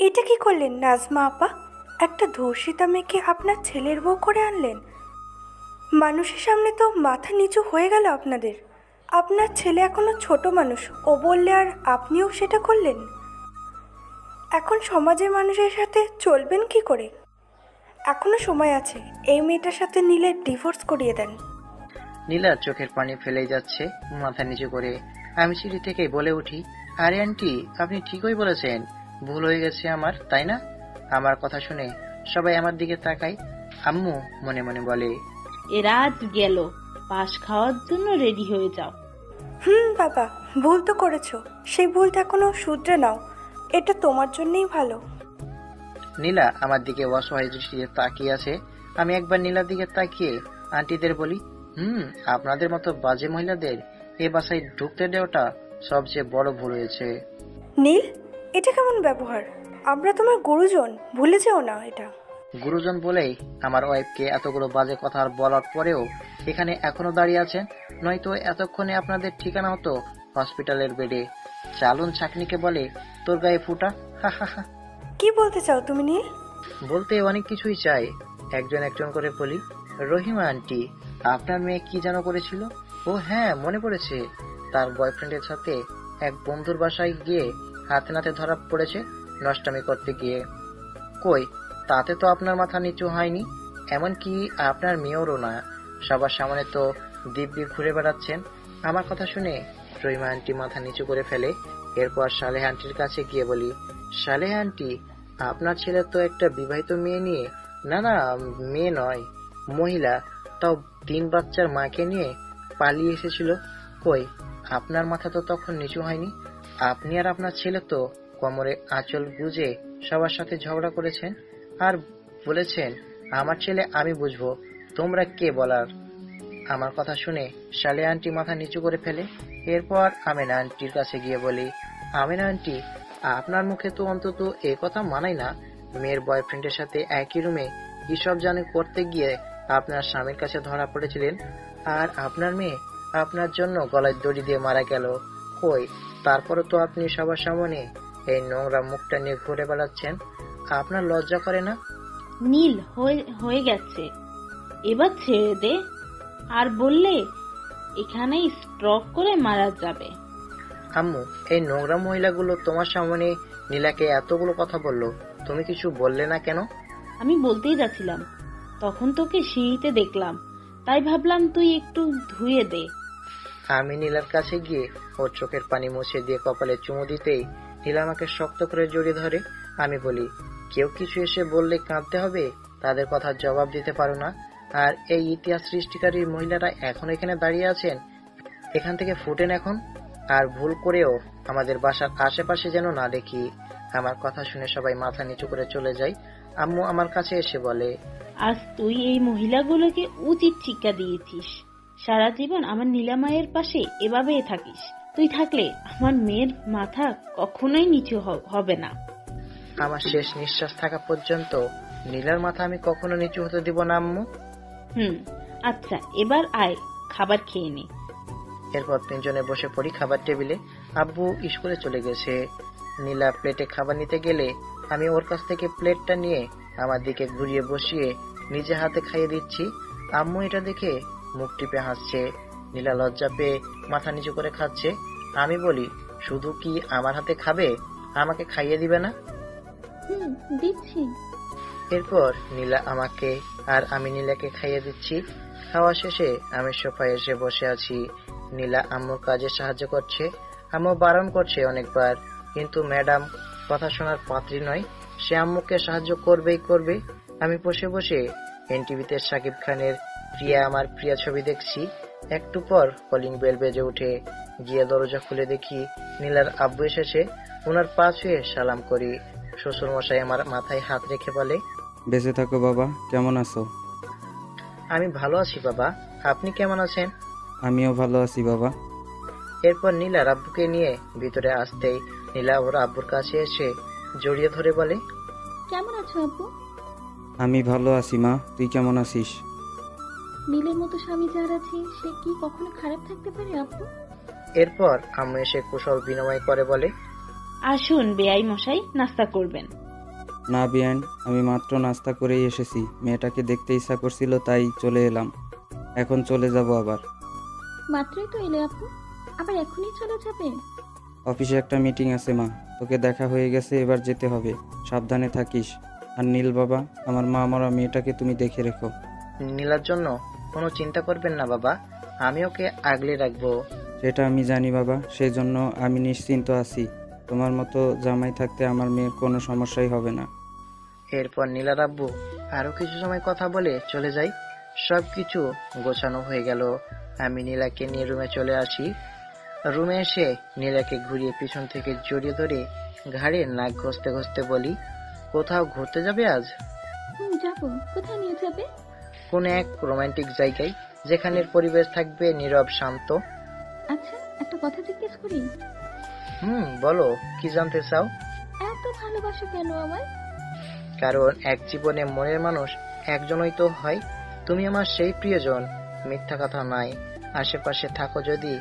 এটা কি করলেন নাজমা আপা? একটা ধর্ষিতা মেয়েকে আপনার ছেলের বউ করে আনলেন? মানুষের সামনে তো মাথা নিচু হয়ে গেল আপনাদের। আপনার ছেলে এখনও ছোট মানুষ, ও বললে আর আপনিও সেটা করলেন? এখন সমাজের মানুষের সাথে চলবেন কি করে? এখনও সময় আছে, এই মেয়েটার সাথে নীলের ডিভোর্স করিয়ে দেন। নীলা চোখের পানি ফেলে যাচ্ছে, মাথা নিচু করে। আমি সিঁড়ি থেকে বলে উঠি, আরে আন্টি, আপনি ঠিকই বলেছেন। ভুল হয়ে গেছে আমার তাই না? আমার কথা শুনে সবাই আমার দিকে তাকায়। আম্মু মনে মনে বলে এরা আজ গেল পাশ খাওয়ার জন্য রেডি হয়ে যাও। হুম বাবা ভুল তো করেছ। সেই ভুলটা এখনও শুধরে নাও। এটা তোমার জন্যই ভালো। নীলা আমার দিকে অসহায় দৃষ্টিতে তাকিয়ে আছে। আমি একবার নীলার দিকে তাকিয়ে আন্টিদের বলি হুম আপনাদের মতো বাজে মহিলাদের এ বাসায় ঢুকতে দেওয়াটা সবচেয়ে বড় ভুল হয়েছে। নীল এটা কেমন ব্যবহার? আমরা তোমার গুরুজন ভুলে যেও না এটা। গুরুজন বলেই আমার ওয়াইফকে এতগুলো বাজে কথা বলার পরেও এখানে এখনও দাঁড়িয়ে আছেন। নয়তো এতক্ষণে আপনাদের ঠিকানা হতো হসপিটালের বেডে। চালুন ছাকনিকে বলে তোর গায়ে ফুটা? হা হা হা। কি বলতে চাও তুমি নীল? বলতে অনেক কিছুই চাই। একজন একজন করে বলি রহিমা আন্টি আপনার মেয়ে কি যেন করেছিল? ও হ্যাঁ মনে পড়েছে। তার বয়ফ্রেন্ডের সাথে এক বন্ধুর বাসায় গিয়ে হাতে নাতে ধরা পড়েছে। নষ্টামি করতে গিয়ে। কই, তাতে তো আপনার মাথা নিচু হয়নি। এমনকি আপনার মেয়েরও না। সবার সামনে তো দিব্যি ঘুরে বেড়াচ্ছেন। আমার কথা শুনে রহিমা আন্টি মাথা নিচু করে ফেলে। এরপর সালেহ আন্টির কাছে গিয়ে বলি, সালেহ আন্টি, আপনার ছেলে তো একটা বিবাহিত মেয়ে নিয়ে না না, মেয়ে নয়, মহিলা। তাও তিন বাচ্চার মাকে নিয়ে পালিয়ে এসেছিল। কই, আপনার মাথা তো তখন নিচু হয়নি? আপনি আর আপনার ছেলে তো কোমরে আঁচল গুজে সবার সাথে ঝগড়া করেছেন আর বলেছেন, আমার ছেলে আমি বুঝব, তোমরা কে বলার? আমার কথা শুনে শালে আন্টি মাথা নিচু করে ফেলে। এরপর আমেনা আন্টির কাছে গিয়ে বলি, আমেনা আন্টি, আপনার মুখে তো অন্তত এ কথা মানাই না। মেয়ের বয়ফ্রেন্ডের সাথে একই রুমে কি সব জানে করতে গিয়ে আপনার স্বামীর কাছে ধরা পড়েছিলেন। আর আপনার মেয়ে আপনার জন্য গলায় দড়ি দিয়ে মারা গেল। কই তারপরে তো আপনি সবার সামনে এই নোংরা মুখটা নিয়ে ঘুরে বেড়াচ্ছেন। আপনার লজ্জা করে না? নীল হয়ে হয়ে গেছে। এবার ছেড়ে দে। আর বললে এখানেই স্ট্রক করে মারা যাবে। আম্মু এই নোংরা মহিলাগুলো তোমার সামনে নীলাকে এতগুলো কথা বলল তুমি কিছু বললে না কেন? আমি বলতেই যাচ্ছিলাম। তখন তোকে সিঁড়িতে দেখলাম। তাই ভাবলাম তুই একটু ধুয়ে দে। আমি নীলার কাছে গিয়ে ওর চোখের পানি মুছে দিয়ে কপালে চুমু দিতেই নীলা আমাকে শক্ত করে জড়িয়ে ধরে। আমি বলি, কেউ কিছু এসে বললে কাঁদতে হবে? তাদের কথার জবাব দিতে পারো না। আর এই ইতিহাস সৃষ্টিকারী মহিলারা এখন এখানে দাঁড়িয়ে আছেন? এখান থেকে ফুটেন এখন। আর ভুল করেও আমাদের বাসার আশেপাশে যেন না দেখি। আমার কথা শুনে সবাই মাথা নিচু করে চলে যায়। আম্মু আমার কাছে এসে বলে, আজ তুই এই মহিলাগুলোকে উচিত শিক্ষা দিয়েছিস। সারা জীবন আমার নীলামায়ের পাশে এভাবেই থাকিস। তুই থাকলে আমার মেয়ের মাথা কখনোই নিচু হবে না। আমার শেষ নিঃশ্বাস থাকা পর্যন্ত নীলার মাথা আমি কখনো নিচু হতে দিব না আম্মু। হুম আচ্ছা এবার আয় খাবার খেয়ে নে। এরপর তিনজনে বসে পড়ি খাবার টেবিলে। আব্বু স্কুলে চলে গেছে। নীলা প্লেটে খাবার নিতে গেলে আমি ওর কাছ থেকে প্লেটটা নিয়ে আমার দিকে ঘুরিয়ে বসিয়ে নিজে হাতে খাইয়ে দিচ্ছি। আম্মু এটা দেখে মুখ টিপে হাসছে নীলা লজ্জা পেয়ে মাথা নিচু করে খাচ্ছে। আমি বলি শুধু কি আমার হাতে খাবে? আমাকে খাইয়ে দিবে না? হুম দিচ্ছি। এরপর নীলা আমাকে আর আমি নীলাকে খাইয়ে দিচ্ছি। খাওয়া শেষে আমি সোফায় এসে বসে আছি। নীলা আম্মুর কাজে সাহায্য করছে। আম্মু বারণ করছে অনেকবার কিন্তু ম্যাডাম কথা শোনার পাত্রী নয়। সে আম্মুকে সাহায্য করবেই করবে। আমি বসে বসে এনটিভিতে সাকিব খানের প্রিয়া আমার প্রিয়া ছবি দেখছি। একটু পর কলিং বেল বেজে উঠে গিয়ে দরজা খুলে দেখি নীলার আব্বু এসেছে। ওনার পা ছুঁয়ে সালাম করি। শ্বশুর মশাই আমার মাথায় হাত রেখে বলে বেঁচে থাকো বাবা কেমন আছো? আমি ভালো আছি বাবা। আপনি কেমন আছেন? আমিও ভালো আছি বাবা। এরপর নীলা আব্বুকে নিয়ে ভিতরে আসতেই নীলা ওর আব্বুর কাছে এসে জড়িয়ে ধরে বলে কেমন আছো আব্বু? আমি ভালো আছি মা তুই কেমন আছিস? নীলের মতো স্বামী যার আছে সে কি কখনো খারাপ থাকতে পারে আব্বু? এরপর আম্মু এসে কুশল বিনিময় করে বলে আসুন বেআই মশাই নাস্তা করবেন। না বিয়ান আমি মাত্র নাস্তা করেই এসেছি। মেয়েটাকে দেখতে ইচ্ছা করছিল তাই চলে এলাম। এখন চলে যাব আবার। মাত্রই তো এলে আপু আবার এখনই চলে যাবে? অফিসে একটা মিটিং আছে মা। তোকে দেখা হয়ে গেছে এবার যেতে হবে। সাবধানে থাকিস। আর নীল বাবা আমার মা মরা মেয়েটাকে তুমি দেখে রেখো। নীলার জন্য কোনো চিন্তা করবেন না বাবা। আমি ওকে আগলে রাখব। সেটা আমি জানি বাবা। সেই জন্য আমি নিশ্চিন্ত আছি। তোমার মতো জামাই থাকতে আমার মেয়ের কোনো সমস্যাই হবে না। এরপর নীলার আব্বু আরও কিছু সময় কথা বলে চলে যাই। সব কিছু গোছানো হয়ে গেল। আমি নীলাকে নিয়ে রুমে চলে আসি। রুমে এসে নীলাকে ঘুরিয়ে পিছন থেকে জড়িয়ে ধরে ঘাড়ে নাক ঘষতে ঘষতে বলি কোথাও ঘুরতে যাবে আজ? যাব। কোথায় নিয়ে যাবে? কোন এক রোমান্টিক জায়গায় যেখানের পরিবেশ থাকবে নীরব শান্ত। আচ্ছা একটা কথা জিজ্ঞেস করি। হুম বলো কি জানতে চাও? এত ভালোবাসো কেন আমায়? কারণ এক জীবনে মনের মানুষ একজনই তো হয়। তুমি আমার সেই প্রিয়জন মিথ্যা কথা নাই। আশেপাশে থাকো যদি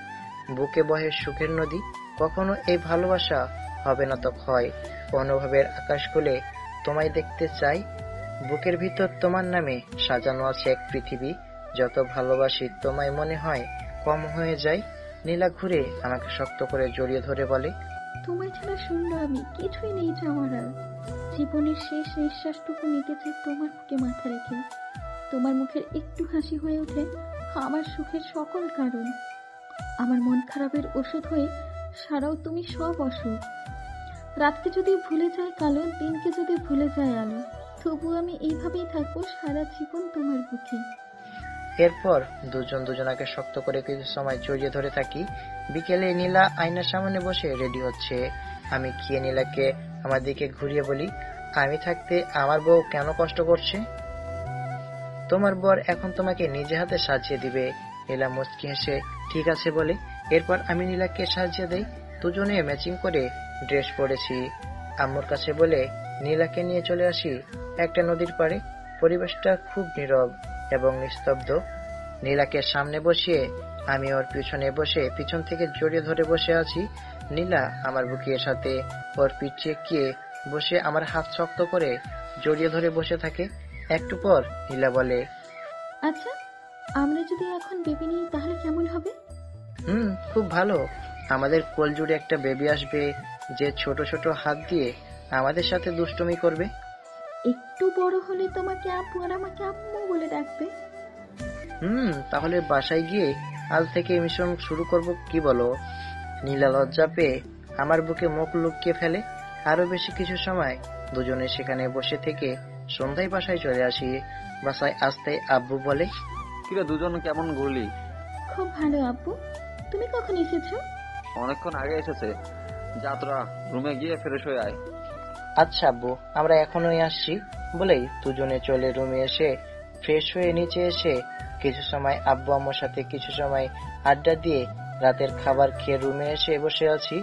বুকে বহে সুখের নদী কখনো এই ভালোবাসা হবে না তো ক্ষয়। অনুভবের আকাশ খুলে তোমায় দেখতে চাই বুকের ভিতর তোমার নামে সাজানো আছে এক পৃথিবী। যত ভালোবাসি তোমায় মনে হয় কম হয়ে যায়। নীলা ঘুরে আমাকে শক্ত করে জড়িয়ে ধরে বলে, তোমায় ছাড়া শূন্য আমি, কিছুই নেই চাওয়ার আর। জীবনের শেষ নিঃশ্বাসটুকু নিতে চাই তোমার বুকে মাথা রেখে। তোমার মুখের একটু হাসি হয়ে ওঠে আমার সুখের সকল কারণ। আমার মন খারাপের ওষুধ হয়ে সারাও তুমি সব অসুখ। রাতকে যদি ভুলে যায় কালো, দিনকে যদি ভুলে যায় আলো। তবু আমি এইভাবেই থাকব সারা জীবন তোমার বুকে। এরপর দুজন দুজনাকে শক্ত করে কিছু সময় জড়িয়ে ধরে থাকি। বিকেলে নীলা আয়নার সামনে বসে রেডি হচ্ছে। আমি গিয়ে নীলাকে আমার দিকে ঘুরিয়ে বলি, আমি থাকতে আমার বউ কেন কষ্ট করছে? তোমার বর এখন তোমাকে নিজে হাতে সাজিয়ে দিবে। নীলা মুচকি হেসে, ঠিক আছে, বলে। এরপর আমি নীলাকে সাজিয়ে দেই। দুজনে ম্যাচিং করে ড্রেস পরেছি। আম্মুর কাছে বলে, নীলাকে নিয়ে চলে আসি। একটা নদীর পাড়ে পরিবেশটা খুব নীরব এবং নিস্তব্ধ। নীলাকে সামনে বসিয়ে আমি ওর পিছনে বসে পিছন থেকে জড়িয়ে ধরে বসে আছি। নীলা আমার বুকের সাথে ওর পিছিয়ে গিয়ে বসে আমার হাত শক্ত করে জড়িয়ে ধরে বসে থাকে। একটু পর নীলা বলে আচ্ছা আমরা যদি এখন বেবি নিই তাহলে কেমন হবে? হুম খুব ভালো। আমাদের কোল জুড়ে একটা বেবি আসবে যে ছোট ছোট হাত দিয়ে আমাদের সাথে দুষ্টুমি করবে। একটু বড় হলে তোমাকে আপু আর আমাকে আম্মু বলে ডাকবে। হুম তাহলে বাসায় গিয়ে আজ থেকে মিশন শুরু করব কি বলো? নীলা লজ্জা পেয়ে আমার বুকে মুখ লুকিয়ে ফেলে। আরও বেশি কিছু সময় দুজনে সেখানে বসে থেকে সন্ধ্যায় বাসায় চলে আসি। বাসায় আসতে আব্বু বলে কিরে দুজন কেমন ঘুরলি? খুব ভালো আপু তুমি কখন এসেছ? অনেকক্ষণ আগে এসেছে। যাত্রা রুমে গিয়ে ফ্রেশ হয়ে আয়। আচ্ছা আব্বু আমরা এখনই আসছি। বলেই দুজনে চলে রুমে এসে ফ্রেশ হয়ে নিচে এসে কিছু সময় আব্বু আম্মুর সাথে কিছু সময় আড্ডা দিয়ে রাতের খাবার খেয়ে রুমে এসে বসে আছি।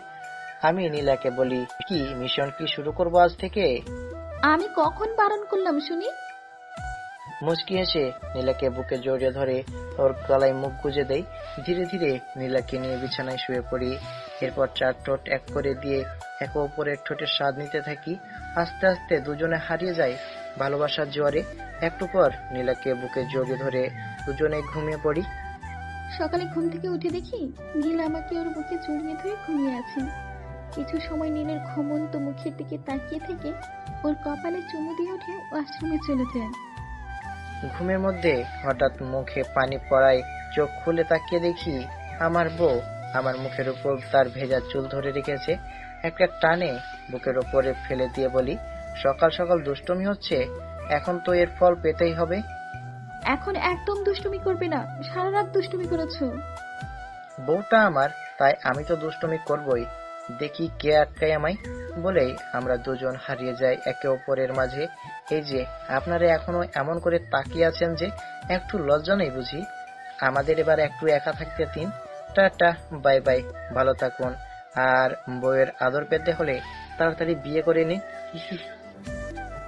আমি নীলাকে বলি কি মিশন কি শুরু করব আজ থেকে? আমি কখন বারণ করলাম শুনি? মুচকি হেসে নীলাকে বুকে জড়িয়ে ধরে ওর গলায় মুখ গুজে দেই। ধীরে ধীরে নীলাকে নিয়ে বিছানায় শুয়ে পড়ি। এরপর চার ঠোঁট এক করে দিয়ে একে অপরের ঠোঁটের স্বাদ নিতে থাকি আস্তে আস্তে দুজনে হারিয়ে যায় ভালোবাসার জোয়ারে। একটু পর নীলাকে বুকে জড়িয়ে ধরে দুজনে ঘুমিয়ে পড়ি। সকালে ঘুম থেকে উঠে দেখি নীল আমাকে ওর বুকে জড়িয়ে ধরে ঘুমিয়ে আছে। কিছু সময় নীলের ঘুমন্ত মুখের দিকে তাকিয়ে থেকে ওর কপালে চুমু দিয়ে উঠে ওয়াশরুমে চলে যায়। ঘুমের মধ্যে হঠাৎ মুখে পানি পড়ায় চোখ খুলে তাকিয়ে দেখি আমার বউ আমার মুখের উপর তার ভেজা চুল ধরে রেখেছে। একটা টানে বুকের ওপরে ফেলে দিয়ে বলি সকাল সকাল দুষ্টমি হচ্ছে এখন তো এর ফল পেতেই হবে। এখন একদম দুষ্টুমি করবে না সারা রাত দুষ্টুমি করেছ। বউটা আমার তাই আমি তো দুষ্টমি করবই দেখি কে আটকায় আমায় বলেই আমরা দুজন হারিয়ে যাই একে অপরের মাঝে। এই যে আপনারা এখনও এমন করে তাকিয়ে আছেন যে একটু লজ্জা নেই বুঝি? আমাদের এবার একটু একা থাকতে দিন টাটা বাই বাই ভালো থাকুন। আর বউয়ের আদর পেতে হলে তাড়াতাড়ি বিয়ে করে নে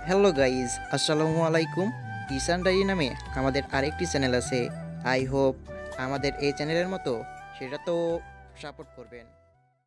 হ্যালো গাইজ, আসসালামু আলাইকুম। কিষান ডাইরি নামে আমাদের আরেকটি চ্যানেল আছে। আই হোপ আমাদের এই চ্যানেলের মতো সেটা তো সাপোর্ট করবেন।